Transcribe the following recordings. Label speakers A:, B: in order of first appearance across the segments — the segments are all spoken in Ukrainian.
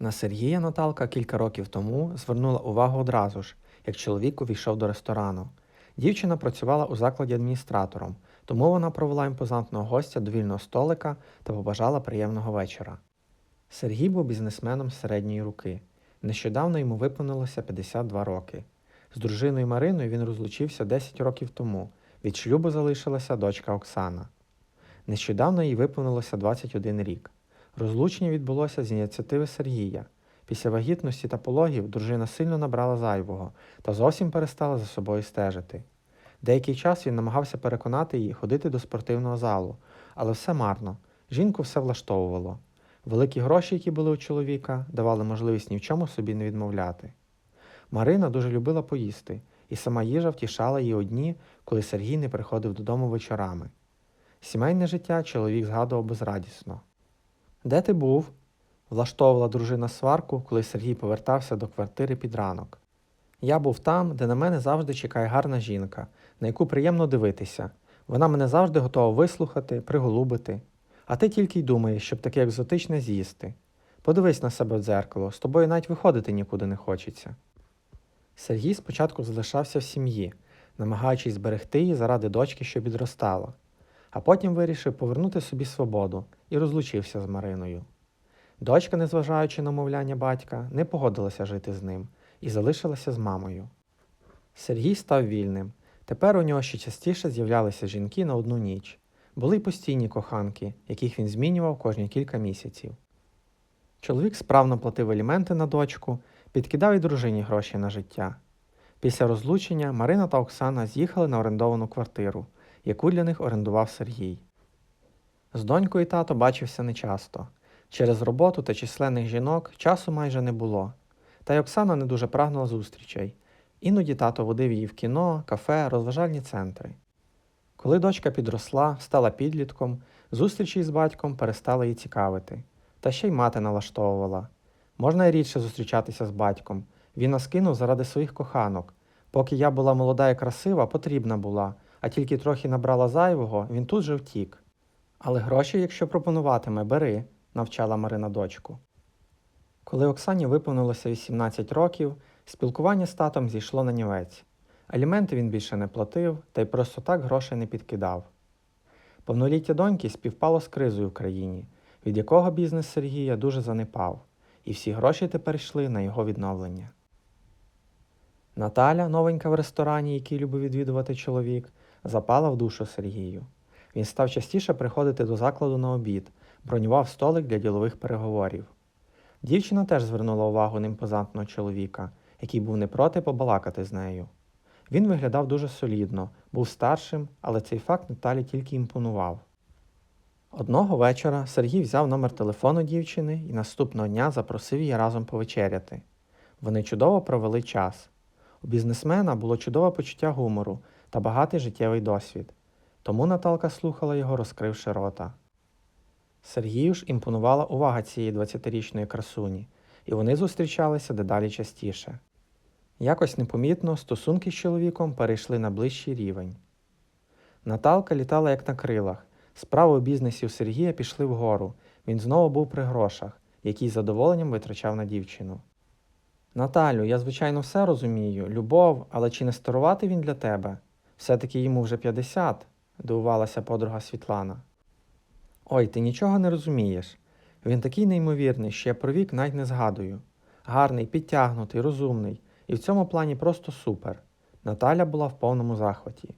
A: На Сергія Наталка кілька років тому звернула увагу одразу ж, як чоловік увійшов до ресторану. Дівчина працювала у закладі адміністратором, тому вона провела імпозантного гостя до вільного столика та побажала приємного вечора. Сергій був бізнесменом середньої руки. Нещодавно йому виповнилося 52 роки. З дружиною Мариною він розлучився 10 років тому. Від шлюбу залишилася дочка Оксана. Нещодавно їй виповнилося 21 рік. Розлучення відбулося з ініціативи Сергія. Після вагітності та пологів дружина сильно набрала зайвого та зовсім перестала за собою стежити. Деякий час він намагався переконати її ходити до спортивного залу, але все марно. Жінку все влаштовувало. Великі гроші, які були у чоловіка, давали можливість ні в чому собі не відмовляти. Марина дуже любила поїсти, і сама їжа втішала її одні, коли Сергій не приходив додому вечорами. Сімейне життя чоловік згадував безрадісно. Де ти був? влаштовувала дружина сварку, коли Сергій повертався до квартири під ранок. Я був там, де на мене завжди чекає гарна жінка, на яку приємно дивитися. Вона мене завжди готова вислухати, приголубити. А ти тільки й думаєш, щоб таке екзотичне з'їсти. Подивись на себе в дзеркало, з тобою навіть виходити нікуди не хочеться. Сергій спочатку залишався в сім'ї, намагаючись зберегти її заради дочки, що підростала, а потім вирішив повернути собі свободу і розлучився з Мариною. Дочка, незважаючи на мовляння батька, не погодилася жити з ним і залишилася з мамою. Сергій став вільним. Тепер у нього ще частіше з'являлися жінки на одну ніч. Були й постійні коханки, яких він змінював кожні кілька місяців. Чоловік справно платив аліменти на дочку, підкидав і дружині гроші на життя. Після розлучення Марина та Оксана з'їхали на орендовану квартиру, яку для них орендував Сергій. З донькою тато бачився нечасто. Через роботу та численних жінок часу майже не було. Та й Оксана не дуже прагнула зустрічей. Іноді тато водив її в кіно, кафе, розважальні центри. Коли дочка підросла, стала підлітком, зустрічі з батьком перестали її цікавити. Та ще й мати налаштовувала. Можна й рідше зустрічатися з батьком. Він нас кинув заради своїх коханок. Поки я була молода і красива, потрібна була, а тільки трохи набрала зайвого, він тут же втік. Але гроші, якщо пропонуватиме, бери, навчала Марина дочку. Коли Оксані виповнилося 18 років, спілкування з татом зійшло на нівець. Аліменти він більше не платив, та й просто так грошей не підкидав. Повноліття доньки співпало з кризою в країні, від якого бізнес Сергія дуже занепав, і всі гроші тепер йшли на його відновлення. Наталя, новенька в ресторані, який любив відвідувати чоловік, запала в душу Сергію. Він став частіше приходити до закладу на обід, бронював столик для ділових переговорів. Дівчина теж звернула увагу на імпозантного чоловіка, який був не проти побалакати з нею. Він виглядав дуже солідно, був старшим, але цей факт Наталі тільки імпонував. Одного вечора Сергій взяв номер телефону дівчини і наступного дня запросив її разом повечеряти. Вони чудово провели час. У бізнесмена було чудове почуття гумору та багатий життєвий досвід, тому Наталка слухала його, розкривши рота. Сергію ж імпонувала увага цієї 20-річної красуні, і вони зустрічалися дедалі частіше. Якось непомітно стосунки з чоловіком перейшли на ближчий рівень. Наталка літала як на крилах. Справи у бізнесі у Сергія пішли вгору. Він знову був при грошах, які з задоволенням витрачав на дівчину. Наталю, я звичайно все розумію, любов, але чи не старувати він для тебе? Все-таки йому вже 50, дивувалася подруга Світлана. Ой, ти нічого не розумієш. Він такий неймовірний, що я про вік навіть не згадую. Гарний, підтягнутий, розумний, і в цьому плані просто супер. Наталя була в повному захваті.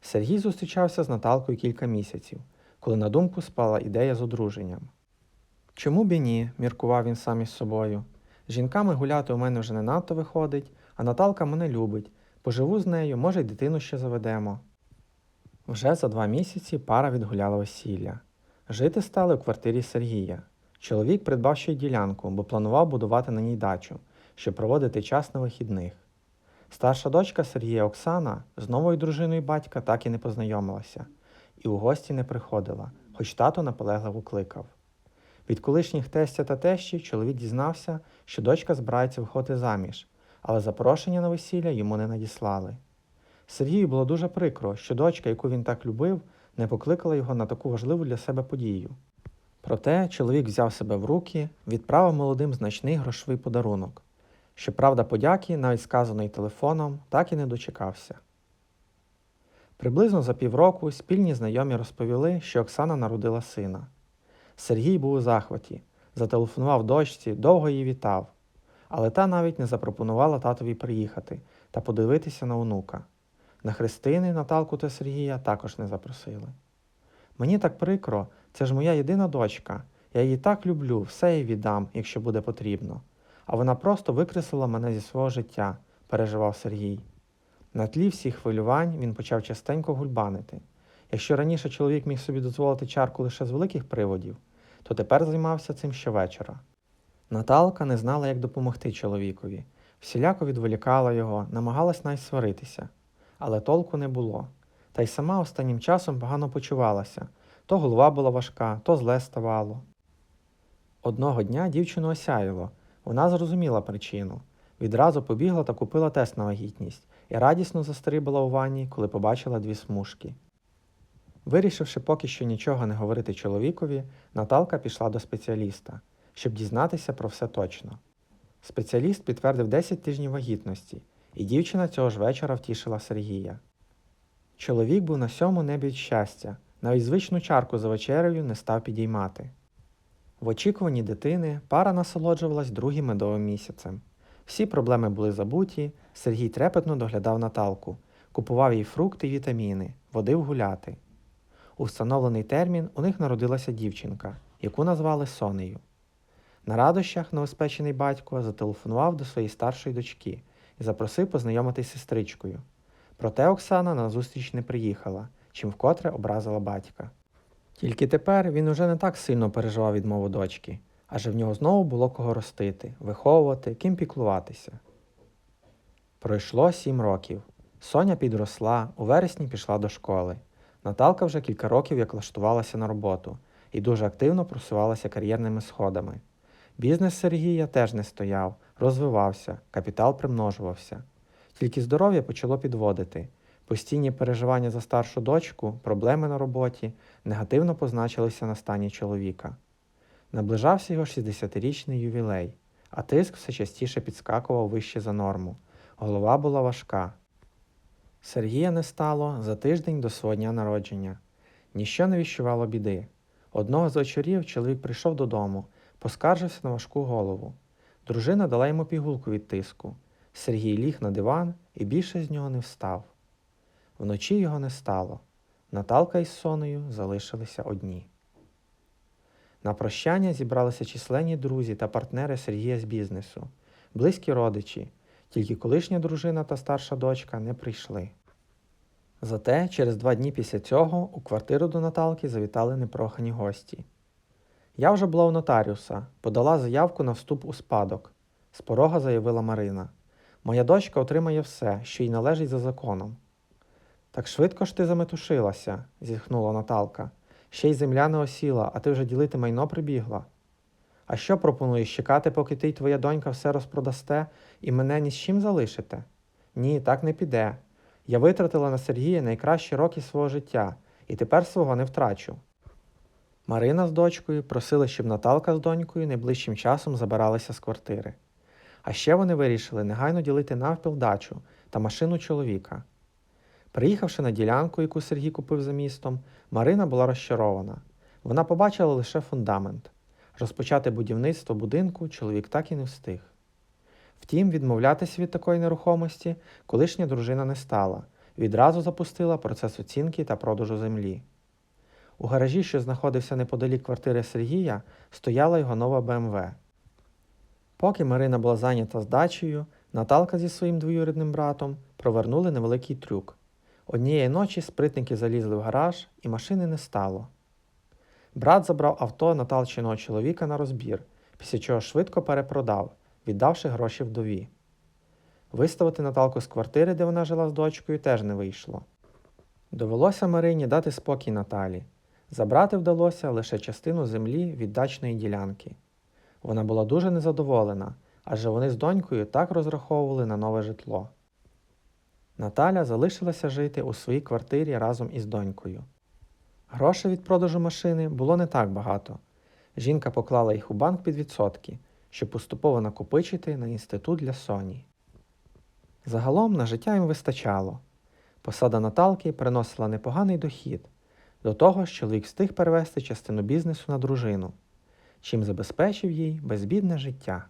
A: Сергій зустрічався з Наталкою кілька місяців, коли на думку спала ідея з одруженням. Чому б і ні, міркував він сам із собою. З жінками гуляти у мене вже не надто виходить, а Наталка мене любить. Поживу з нею, може, й дитину ще заведемо. Вже за два місяці пара відгуляла весілля. Жити стали у квартирі Сергія. Чоловік придбав ще й ділянку, бо планував будувати на ній дачу, щоб проводити час на вихідних. Старша дочка Сергія Оксана з новою дружиною батька так і не познайомилася, і у гості не приходила, хоч тато наполегливо кликав. Від колишніх тестя та тещі чоловік дізнався, що дочка збирається виходити заміж, але запрошення на весілля йому не надіслали. Сергію було дуже прикро, що дочка, яку він так любив, не покликала його на таку важливу для себе подію. Проте чоловік взяв себе в руки, відправив молодим значний грошовий подарунок. Щоправда, подяки, навіть сказаної телефоном, так і не дочекався. Приблизно за півроку спільні знайомі розповіли, що Оксана народила сина. Сергій був у захваті, зателефонував дочці, довго її вітав, але та навіть не запропонувала татові приїхати та подивитися на онука. На хрестини Наталку та Сергія також не запросили. Мені так прикро, це ж моя єдина дочка. Я її так люблю, все їй віддам, якщо буде потрібно. А вона просто викреслила мене зі свого життя, переживав Сергій. На тлі всіх хвилювань він почав частенько гульбанити. Якщо раніше чоловік міг собі дозволити чарку лише з великих приводів, то тепер займався цим щовечора. Наталка не знала, як допомогти чоловікові, всіляко відволікала його, намагалась навіть сваритися, але толку не було. Та й сама останнім часом погано почувалася то голова була важка, то зле ставало. Одного дня дівчину осяяло, вона зрозуміла причину. Відразу побігла та купила тест на вагітність і радісно застрибала у ванні, коли побачила дві смужки. Вирішивши поки що нічого не говорити чоловікові, Наталка пішла до спеціаліста, щоб дізнатися про все точно. Спеціаліст підтвердив 10 тижнів вагітності, і дівчина цього ж вечора втішила Сергія. Чоловік був на сьому небі щастя, навіть звичну чарку за вечерею не став підіймати. В очікуванні дитини пара насолоджувалась другим медовим місяцем. Всі проблеми були забуті, Сергій трепетно доглядав Наталку, купував їй фрукти й вітаміни, водив гуляти. У встановлений термін у них народилася дівчинка, яку назвали Сонею. На радощах новоспечений батько зателефонував до своєї старшої дочки і запросив познайомитись з сестричкою. Проте Оксана на зустріч не приїхала, чим вкотре образила батька. Тільки тепер він уже не так сильно переживав відмову дочки, адже в нього знову було кого ростити, виховувати, ким піклуватися. Пройшло сім років. Соня підросла, у вересні пішла до школи. Наталка вже кілька років як влаштувалася на роботу і дуже активно просувалася кар'єрними сходами. Бізнес Сергія теж не стояв, розвивався, капітал примножувався. Тільки здоров'я почало підводити. Постійні переживання за старшу дочку, проблеми на роботі негативно позначилися на стані чоловіка. Наближався його 60-річний ювілей, а тиск все частіше підскакував вище за норму. Голова була важка. Сергія не стало за тиждень до свого дня народження. Ніщо не віщувало біди. Одного з вечорів чоловік прийшов додому, поскаржився на важку голову. Дружина дала йому пігулку від тиску. Сергій ліг на диван і більше з нього не встав. Вночі його не стало. Наталка із Сонею залишилися одні. На прощання зібралися численні друзі та партнери Сергія з бізнесу, близькі родичі, тільки колишня дружина та старша дочка не прийшли. Зате через два дні після цього у квартиру до Наталки завітали непрохані гості. Я вже була у нотаріуса, подала заявку на вступ у спадок. З порога заявила Марина. Моя дочка отримає все, що їй належить за законом. Так швидко ж ти заметушилася, зітхнула Наталка. Ще й земля не осіла, а ти вже ділити майно прибігла. А що пропонуєш чекати, поки ти й твоя донька все розпродасте і мене ні з чим залишите? Ні, так не піде. Я витратила на Сергія найкращі роки свого життя і тепер свого не втрачу. Марина з дочкою просили, щоб Наталка з донькою найближчим часом забиралися з квартири. А ще вони вирішили негайно ділити навпіл дачу та машину чоловіка. Приїхавши на ділянку, яку Сергій купив за містом, Марина була розчарована. Вона побачила лише фундамент. Розпочати будівництво будинку чоловік так і не встиг. Втім, відмовлятися від такої нерухомості колишня дружина не стала, відразу запустила процес оцінки та продажу землі. У гаражі, що знаходився неподалік квартири Сергія, стояла його нова БМВ. Поки Марина була зайнята здачею, Наталка зі своїм двоюрідним братом провернули невеликий трюк. Однієї ночі спритники залізли в гараж, і машини не стало. Брат забрав авто Наталчиного чоловіка на розбір, після чого швидко перепродав, віддавши гроші вдові. Виставити Наталку з квартири, де вона жила з дочкою, теж не вийшло. Довелося Марині дати спокій Наталі. Забрати вдалося лише частину землі від дачної ділянки. Вона була дуже незадоволена, адже вони з донькою так розраховували на нове житло. Наталя залишилася жити у своїй квартирі разом із донькою. Грошей від продажу машини було не так багато. Жінка поклала їх у банк під відсотки, щоб поступово накопичити на інститут для Соні. Загалом на життя їм вистачало. Посада Наталки приносила непоганий дохід. До того ж, чоловік встиг перевести частину бізнесу на дружину, чим забезпечив їй безбідне життя.